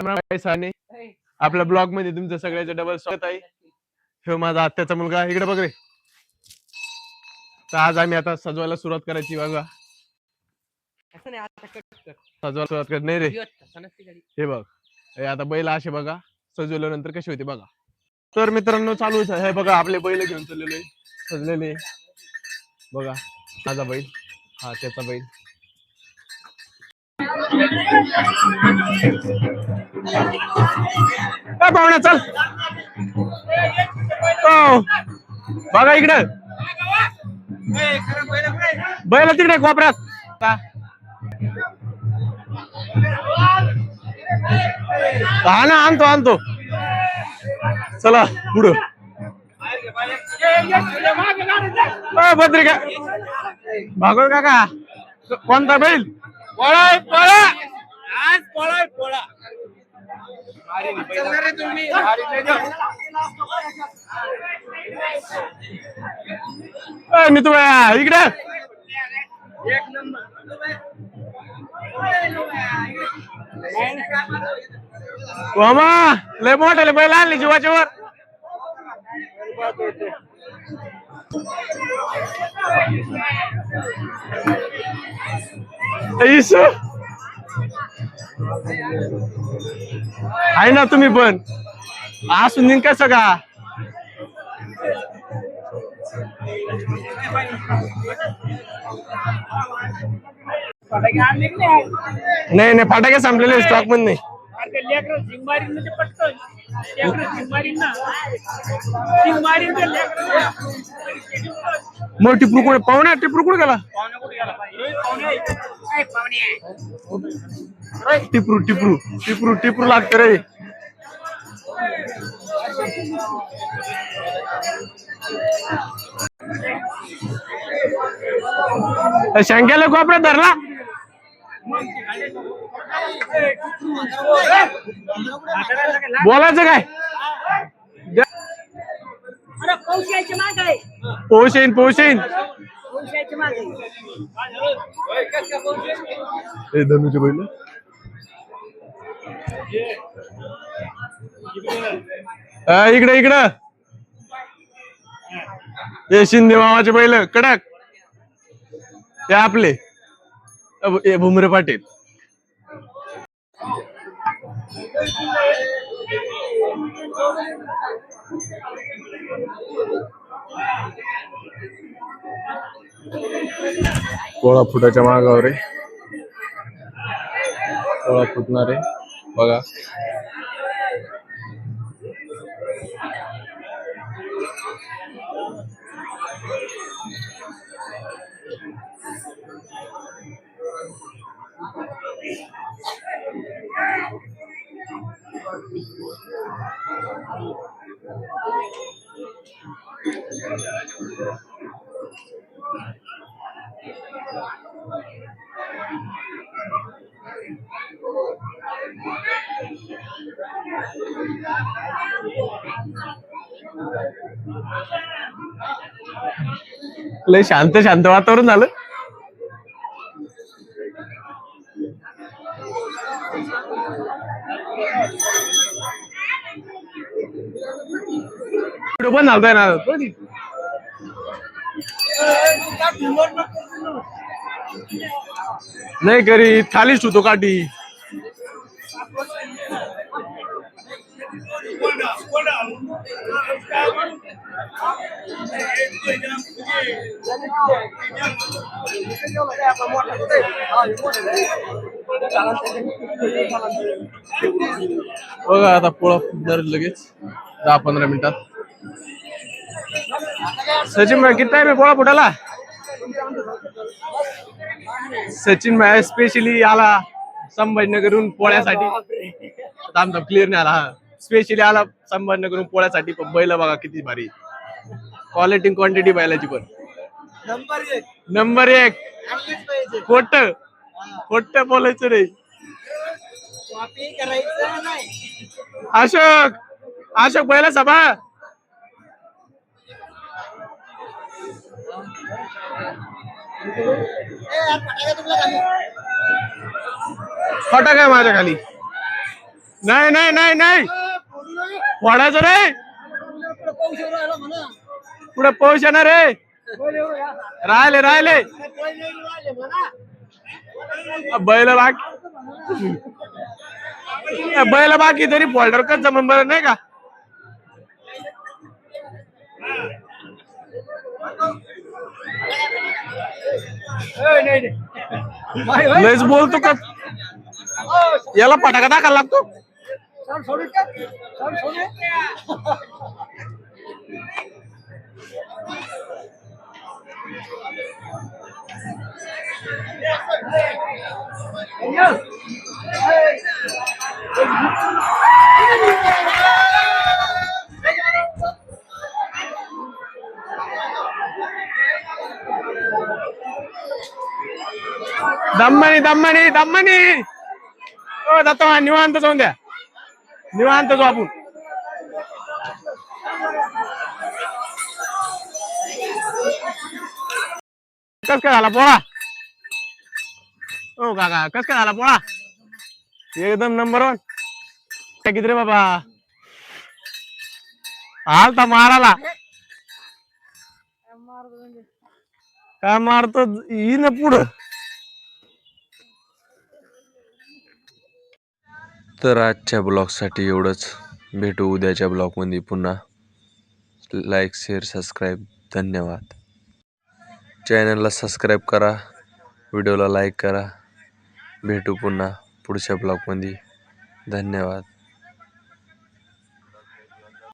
साने. आपल्या ब्लॉगमध्ये तुमचं सगळ्याचं डबल स्वागत आहे. हे माझा आत्याचा मुलगा इकडे बघ रे. तर आज आम्ही आता सजवायला सुरुवात करायची बघा. सजवायला सुरुवात कर नाही रे. हे बघ. हे आता बैल असे बघा. सजवल्यानंतर कशी होते बघा. तर मित्रांनो चालू. हे बघा आपले बैल घेऊन चाललेले. सजलेले. बघा माझा बैल. हा त्याचा बैल. काय पाहुण्या चल. हो बघा इकडे. बैल तिकडे कोपऱ्यात. का? हा ना आणतो आणतो. चला पुढं. अ, भद्रिका भागवत काका कोणता बैल? पळाय पळा. आज पळाय पळा. तुम्ही मी तुम्हाला इकडे. एक नंबर मामा लय मोठे बैल आणले जीवाच्या वर ऐस. आहे ना तुम्ही पण असून देईन कसं का नाही नाही फटाके संपलेले स्टॉकमध्ये नाही पटकन मग टिपरू कुठे पाहुणे टिपरू कुठे गेला? टिपरू टिपरू टिपरू टिपरू लागते रे. शंक्याला कोपरा धरला? बोलायचं काय? अरे पौशायचे माग आहे. पोष येईन पोष येईन हे धनुचे बैल. हा, इकडे इकडं. हे शिंदे मामाचे बैल कडक. ते आपले. हे भुमरे पाटील. सोळा फुटाच्या मागावर आहे. सोळा फुटणार आहे. बघा. लय शांत शांत वातावरण झालं. व्हिडिओ पण झालताय ना नाही घरी थालीच ठेवतो काठी. बघा आता पोळा फुटणार लगेच दहा पंधरा मिनिटात. सचिन भाई किती टाइम आहे पोळा फुटायला? सचिन भाई स्पेशली आला संभाजीनगरहून पोळ्यासाठी. आमचा क्लिअर नाही आला स्पेशली आला संभाजीनगरहून पोळ्यासाठी पण बैल बघा किती भारी. क्वालिटी क्वांटिटी बैलाची पण. नंबर एक. नंबर एक. खोट. खोट बोलायचं रे अशोक. अशोक बैला सभा फटाके आहे माझ्या खाली? नाही नाही नाही नाही. वाढायचं रे. पुढे पाऊस येणार रे राहिले राहिले. बैल बाकी बैल बाकी तरी फोल्डर कच जमन बरं नाही का? लयच बोलतो का याला फटाका टाकायला लागतो दम्मणी दम्मणी दम्मणी ओ दत्ता निवांत जाऊन द्या निवांत जाऊ आपण कस काय झाला पोळा ओ काका कस काय झाला पोळा एकदम नंबर वन काय किती रे बाबा आलता माराला काय मारतो येईन पुढं तर आजच्या ब्लॉगसाठी एवढंच. भेटू उद्याच्या ब्लॉगमध्ये पुन्हा. लाईक शेअर सबस्क्राईब धन्यवाद. चॅनलला सबस्क्राईब करा. व्हिडिओला लाईक करा. भेटू पुन्हा पुढच्या ब्लॉगमध्ये. धन्यवाद.